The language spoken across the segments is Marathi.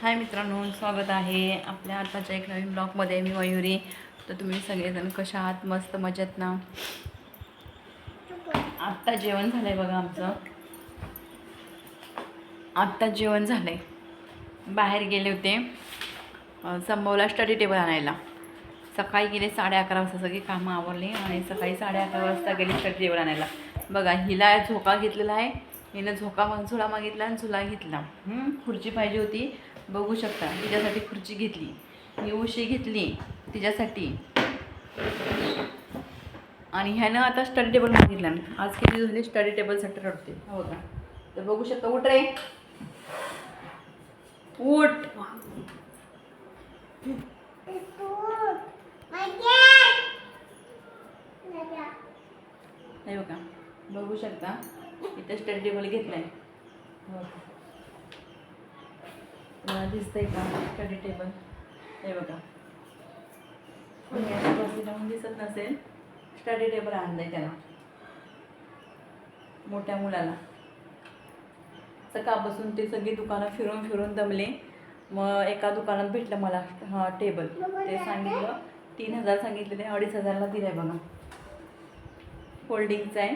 हाय मित्रांनो स्वागत आहे आपल्या आताच्या एक नवीन ब्लॉगमध्ये. मी मयुरी. तर तुम्ही सगळेजण कशा आहात? मस्त मजेत ना? आत्ता जेवण झालं आहे बघा आमचं. आत्ता जेवण झालं आहे बाहेर गेले होते. संभवला स्टडी टेबल आणायला. सकाळी गेले साडे अकरा वाजता. सगळी कामं आवरली आणि सकाळी साडे अकरा वाजता गेले स्टडी टेबल आणायला. बघा हिला झोका घेतलेला आहे. हिनं झोका मग झुला मागितला आणि झुला घेतला. खुर्ची पाहिजे होती. बघू शकता तिच्यासाठी खुर्ची घेतली. ही उशी घेतली तिच्यासाठी. आणि ह्यानं आता स्टडी टेबल मागितला. आज किती झाले? स्टडी टेबलसाठी रडते. हो का? तर बघू शकता उठ रे. उठ. हे बघा. बघू शकता. इथं स्टडी टेबल घेतला आहे दिसतंय का स्टडी टेबल हे बघा. कोणी असं बसलेलं म्हणून दिसत नसेल? स्टडी टेबल आणलंय त्याला. मोठ्या मुलाला. सकाळपासून ते सगळी दुकानं फिरून फिरून दमले. मग एका दुकानात भेटलं मला हा टेबल ते सांगितलं तीन हजार सांगितलेले अडीच हजारला दिलं आहे बघा फोल्डिंगचं आहे.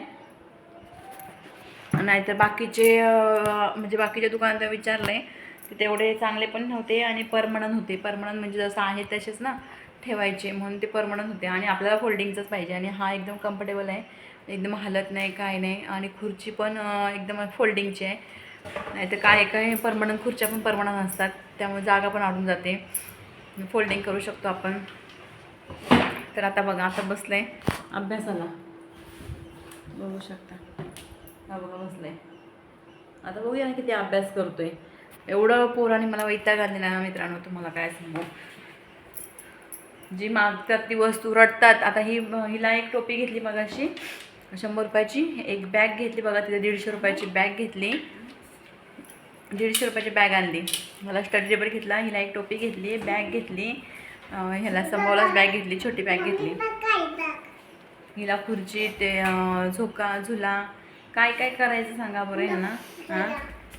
नाहीतर बाकीचे म्हणजे बाकीच्या दुकानात विचारलं आहे ते तेवढे चांगले पण नव्हते आणि परमनंट होते. परमनंट म्हणजे जसं आहे तसेच ना ठेवायचे म्हणून ते परमनंट होते आणि आपल्याला फोल्डिंगचंच पाहिजे आणि हा एकदम कम्फर्टेबल आहे. एकदम हलत नाही काय नाही आणि खुर्ची पण एकदम फोल्डिंगची आहे. नाहीतर काय काय परमनंट खुर्च्या पण परमनंट असतात. त्यामुळे जागा पण आडून जाते. फोल्डिंग करू शकतो आपण. तर आता बघा आता बसलं आहे अभ्यासाला. बघू शकता. हा बघा बसलाय. आता बघूया ना किती अभ्यास करतोय. एवढं पोराने मला वैताग आले ना मित्रांनो तुम्हाला काय सांगू? जी मागतात ती वस्तू रडतात. आता ही हिला एक टोपी घेतली मग अशी शंभर रुपयाची. एक बॅग घेतली बघा तिथे दीडशे रुपयाची बॅग घेतली. दीडशे रुपयाची बॅग आणली. मला स्टडी टेबल घेतला हिला एक टोपी घेतली बॅग घेतली. ह्याला समोरच बॅग घेतली छोटी बॅग घेतली. हिला खुर्ची ते झोका झुला काय काय करायचं सांगा बरं ह्यांना हां?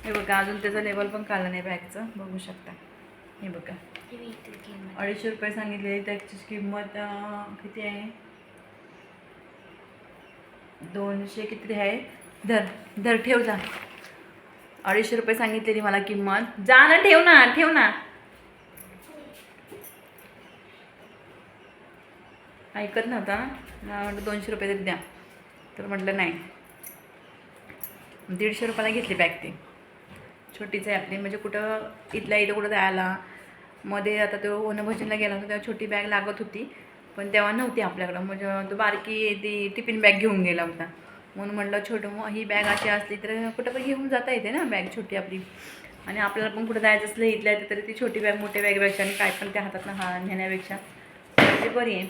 हे बघा अजून त्याचं लेवल पण कालं नाही बॅगचं बघू शकता. हे बघा. अडीचशे रुपये सांगितलेली त्याची किंमत किती आहे? दोनशे किती आहे? धर धर ठेव जा. अडीचशे रुपये सांगितलेली मला किंमत. जा ना ठेव ना ठेव ना. ऐकत नव्हता? ना म्हटलं दोनशे रुपये तरी द्या. तर म्हटलं नाही. दीडशे रुपयाला घेतली बॅग ती. छोटीच आहे आपली. म्हणजे कुठं इथल्या इथं कुठं जायला. मध्ये आता तो वनभोजनला गेला होता तेव्हा छोटी बॅग लागत होती. पण तेव्हा नव्हती आपल्याकडं. म्हणजे तो बारकी ती टिफिन बॅग घेऊन गेला होता. म्हणून म्हटलं छोटं मग ही बॅग अशी असली तर कुठं पण घेऊन जाता येते ना बॅग छोटी आपली. आणि आपल्याला पण कुठं जायचं असलं इथल्या इथं तरी ती छोटी बॅग मोठ्या बॅगपेक्षा आणि काय पण त्या हातातनं हा नेण्यापेक्षा. ती बरी आहे.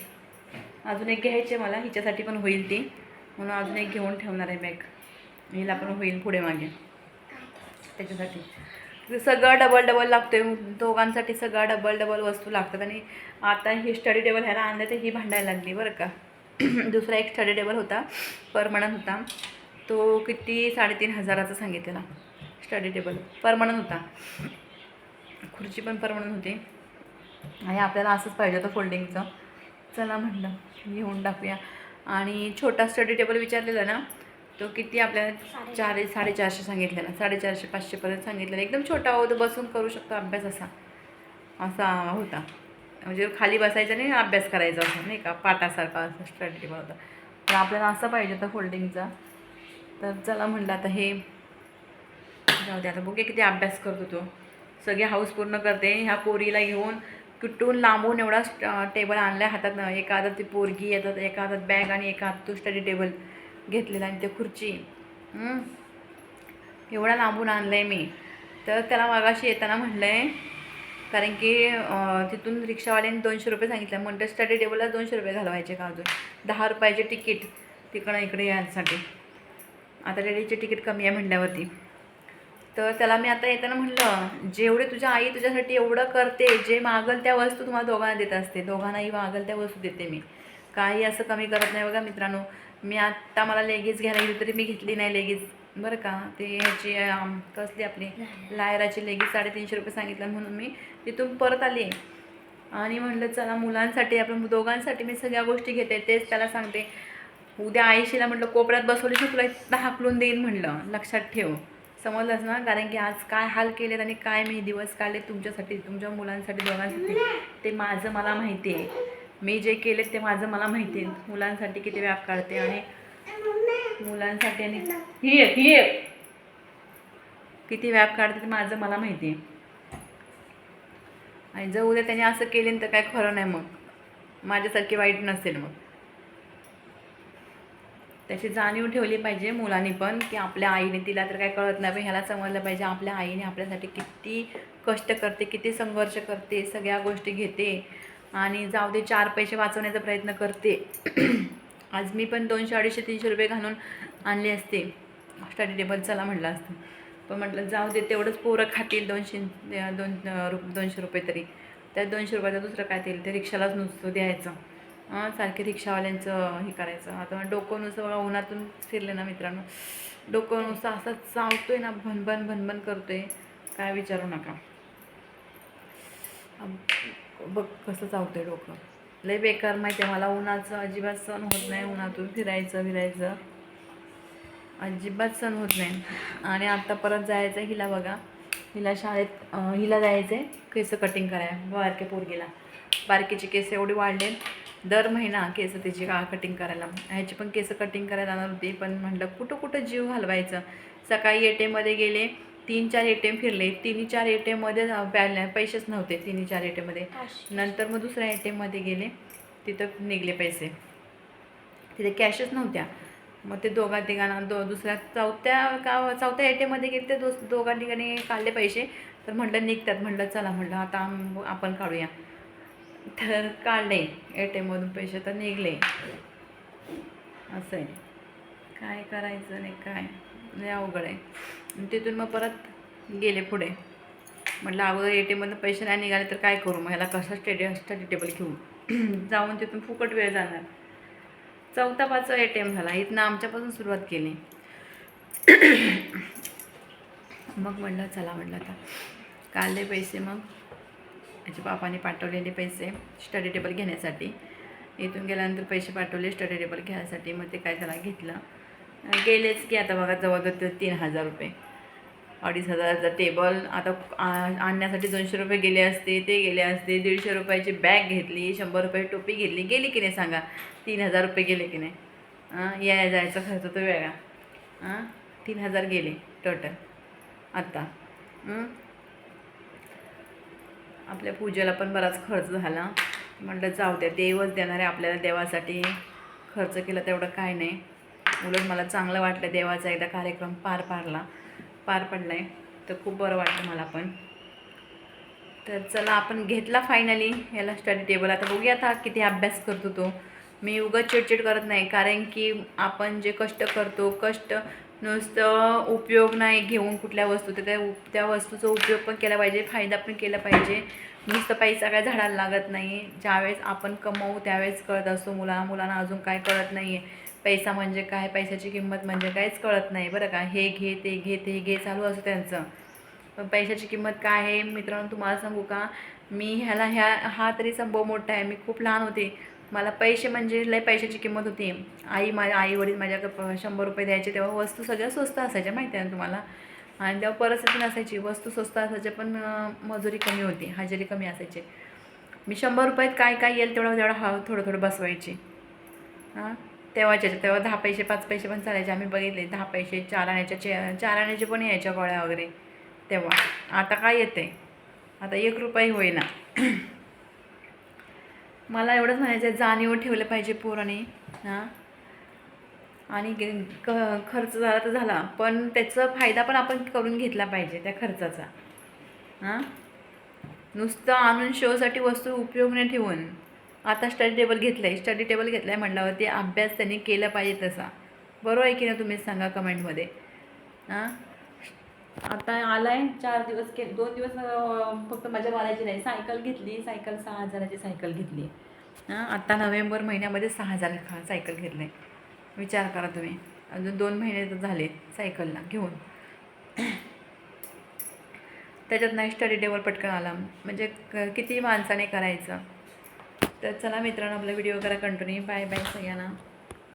अजून एक घ्यायची आहे मला. हिच्यासाठी पण होईल ती. म्हणून अजून एक घेऊन ठेवणार आहे बॅग हिला पण होईल पुढे मागे. त्याच्यासाठी. सगळं डबल डबल लागतोय दोघांसाठी सगळं डबल डबल वस्तू लागतात आणि आता ही स्टडी टेबल ह्याला आणलं तर ही भांडायला लागली बरं का. दुसरा एक स्टडी टेबल होता परमनंट होता. तो किती? साडेतीन हजाराचा सांगितलेला. स्टडी टेबल परमनंट होता. खुर्ची पण परमनंट होती. आणि आपल्याला असंच पाहिजे होतं फोल्डिंगचं चला म्हटलं घेऊन टाकूया. आणि छोटा स्टडी टेबल विचारलेला ना तो किती आपल्याला चार साडेचारशे सांगितलेला साडेचारशे पाचशेपर्यंत सांगितलेला एकदम छोटा होतो बसून करू शकतो अभ्यास असा. असा होता. म्हणजे खाली बसायचं नाही अभ्यास करायचा असं नाही का? पाटासारखा असं स्टडी टेबल होता. तर आपल्याला असं पाहिजे होतं फोल्डिंगचा तर चला म्हटलं आता हे जाऊ दे आता बघे किती अभ्यास करतो तो. सगळे हाऊस पूर्ण करते ह्या पोरीला घेऊन कुठून लांबून एवढा टेबल आणला हातात एका हातात ती पोरगी येतात एका हातात बॅग आणि एका हातात तो स्टडी टेबल घेतलेलं आणि ते खुर्ची. एवढा लांबून आणलं आहे मी. तर त्याला मागाशी येताना म्हटलं आहे कारण की तिथून रिक्षावाल्याने दोनशे रुपये सांगितलं. म्हणतं स्टडी टेबलला दोनशे रुपये घालवायचे का अजून? दहा रुपयाचे तिकीट तिकडं इकडे यायसाठी. आता लेडीजचे तिकीट कमी आहे म्हटल्यावरती तर त्याला मी आता येताना म्हणलं जेवढे तुझ्या आई तुझ्यासाठी एवढं करते जे मागल त्या वस्तू तुम्हाला दोघांना देत असते. दोघांनाही मागल त्या वस्तू देते मी. काही असं कमी करत नाही बघा मित्रांनो. मी आत्ता मला लेगीज घ्यायला गेली तरी मी घेतली नाही लेगीज बरं का? ते ह्याची कसली आपली? लायराची लेगी साडेतीनशे रुपये सांगितलं म्हणून मी तिथून परत आली. आणि म्हणलं चला मुलांसाठी आपण दोघांसाठी मी सगळ्या गोष्टी घेते तेच त्याला सांगते. उद्या आईशीला म्हटलं कोपऱ्यात बसवली की तुला इथं हाकलून देईन म्हणलं. लक्षात ठेव. समजलंच ना? कारण की आज काय हाल केलेत आणि काय मी दिवस काढले तुमच्यासाठी तुमच्या मुलांसाठी दोघांसाठी. ते माझं मला माहिती आहे. मी जे केले ते माझं मला माहिती आहे. मुलांसाठी किती व्याप काढते आणि मुलांसाठी आणि ही आहे ही आहे किती व्याप काढते ते माझं मला माहिती आहे. आणि जर उद्या त्याने असं केले तर काय खरं नाही मग. माझ्यासारखी वाईट नसेल मग. त्याची जाणीव ठेवली पाहिजे मुलांनी पण की आपल्या आईने तिला तर काय कळत नाही पण ह्याला समजलं पाहिजे आपल्या आईने आपल्यासाठी किती कष्ट करते किती संघर्ष करते सगळ्या गोष्टी घेते. आणि जाऊ दे चार पैसे वाचवण्याचा प्रयत्न करते. आज मी पण दोनशे अडीचशे तीनशे रुपये घालून आणले असते. स्टडी टेबल चला म्हटलं असतं. पण म्हटलं जाऊ दे तेवढंच पोरं खातील दोनशे दोन रु दोनशे रुपये तरी. त्या दोनशे रुपयाचा दुसरं काय देईल ते रिक्षालाच नुसतं द्यायचं. सारखे रिक्षावाल्यांचं हे करायचं. आता डोकं नुसतं उन्हातून फिरले ना मित्रांनो. डोकं नुसतं असं चावतोय ना भनभन भनभन करतोय. काय विचारू नका. बघ कसं चावतंय डोकं. लय बेकार माहिती आहे मला उन्हाचं अजिबात सण होत नाही उन्हातून फिरायचं फिरायचं अजिबात सण होत नाही. आणि आत्ता परत जायचं हिला बघा. हिला शाळेत हिला जायचं आहे केस कटिंग कराय बारके पोरगीला. बारकीचे केस एवढे वाढले दर महिना केस तिची का कटिंग करायला. ह्याची पण केस कटिंग करायला जाणार होती पण म्हटलं कुठं कुठं जीव घालवायचं. सकाळी ए गेले तीन चार ए टी एम फिरले. तिन्ही चार ए टी एममध्ये बॅल पैसेच नव्हते तिन्ही चार ए टी एममध्ये नंतर मग दुसऱ्या ए टी एममध्ये गेले. तिथं निघले पैसे. तिथे कॅशच नव्हत्या. मग ते दोघा ठिकाणा दो दुसऱ्या चौथ्या का चौथ्या ए टी एममध्ये गेले ते दोस दोघा ठिकाणी काढले पैसे. तर म्हटलं निघतात. म्हटलं चला म्हटलं आता आपण काढूया. तर काढले ए टी एममधून पैसे तर निघले. असं आहे. काय करायचं नाही काय? अवघड आहे. आणि तिथून मग परत गेले पुढे. म्हटलं अगोदर ए टी एममधून पैसे नाही निघाले तर काय करू? मग ह्याला कसं स्टडी स्टडी टेबल घेऊ? जाऊन तिथून फुकट वेळ जाणार. चौथा पाचवा ए टी एम झाला. इथनं आमच्यापासून सुरुवात केली. मग म्हणलं चला म्हटलं आता. काढले पैसे मग. माझ्या बापाने पाठवलेले पैसे स्टडी टेबल घेण्यासाठी. इथून गेल्यानंतर पैसे पाठवले स्टडी टेबल घ्यायसाठी. मग ते काय त्याला घेतलं. गेलेच की आता बघा जवळजवळ तीन हजार रुपये. अडीच हजाराचा टेबल आता आ- आणण्यासाठी दोनशे रुपये गेले असते ते गेले असते. दीडशे रुपयाची बॅग घेतली शंभर रुपये टोपी घेतली. गेली की नाही सांगा? तीन हजार रुपये गेले की नाही? या जायचा खर्च तो वेगळा. तीन हजार गेले टोटल आत्ता आपल्या पूजेला पण बराच खर्च झाला. म्हटलं जाऊ द्या देवच देणार आहे आपल्याला देवासाठी. खर्च केला तेवढं काय नाही. उलट मला चांगलं वाटलं देवाचा एकदा कार्यक्रम पार पाडला. पार पडला आहे तर खूप बरं वाटलं मला पण. तर चला आपण घेतला फायनली याला स्टडी टेबल आता बघूया आता किती अभ्यास करतो तो. मी उगाच चिडचिड करत नाही कारण की आपण जे कष्ट करतो कष्ट नुसतं उपयोग नाही घेऊन कुठल्या वस्तू तर त्या त्या वस्तूचा उपयोग पण केला पाहिजे फायदा पण केला पाहिजे. नुसतं पैसा काय झाडाला लागत नाही. ज्यावेळेस आपण कमवू त्यावेळेस कळत असतो. मुला मुलांना अजून काय कळत नाही आहे पैसा म्हणजे काय पैशाची किंमत म्हणजे काहीच कळत नाही बरं का. हे घे ते घे ते घे चालू असतं त्यांचं. पण पैशाची किंमत काय आहे? मित्रांनो तुम्हाला सांगू का? मी ह्याला ह्या हा तरी संभव मोठा आहे. मी खूप लहान होते. मला पैसे म्हणजे लय पैशाची किंमत होती. आई माझ्या आई वडील माझ्याकडे शंभर रुपये द्यायचे तेव्हा वस्तू सगळ्या स्वस्त असायच्या माहिती आहे ना तुम्हाला. आणि तेव्हा परिस्थिती नसायची. वस्तू स्वस्त असायच्या पण मजुरी कमी होती. हजेरी कमी असायची. मी शंभर रुपयात काय काय येईल तेवढं तेवढं हा थोडं थोडं बसवायची. हां? तेव्हाच्या तेव्हा दहा पैसे पाच पैसे पण चालायचे. आम्ही बघितले दहा पैसे चार आण्याच्या चे चार आण्याचे पण यायच्या गोळ्या वगैरे. तेव्हा. आता काय येते आता एक रुपये होईना. मला एवढंच म्हणायचं आहे जाणीव ठेवलं पाहिजे पोराने. हां? आणि क खर्च झाला तर झाला. पण त्याचा फायदा पण आपण करून घेतला पाहिजे त्या खर्चाचा. हां? नुसतं आणून शोसाठी वस्तू उपयोग नाही ठेवून. आता स्टडी टेबल घेतलं आहे स्टडी टेबल घेतलं आहे म्हटल्यावरती अभ्यास त्यांनी केला पाहिजे तसा. बरोबर आहे की नाही तुम्हीच सांगा कमेंटमध्ये हां? आता आला आहे चार दिवस के दोन दिवस फक्त मजा मारायची नाही. सायकल घेतली. सायकल सहा हजाराची सायकल घेतली. हां? आत्ता नोव्हेंबर महिन्यामध्ये सहा हजार खा सायकल घेतलं आहे विचार करा तुम्ही. अजून दोन महिने तर झाले सायकलला घेऊन. त्याच्यात नाही स्टडी टेबल पटकन आला. म्हणजे क- किती माणसाने करायचं? तर चला मित्रांनो आपला व्हिडिओ करा कंटिन्यू बाय बाय सगळ्यांना.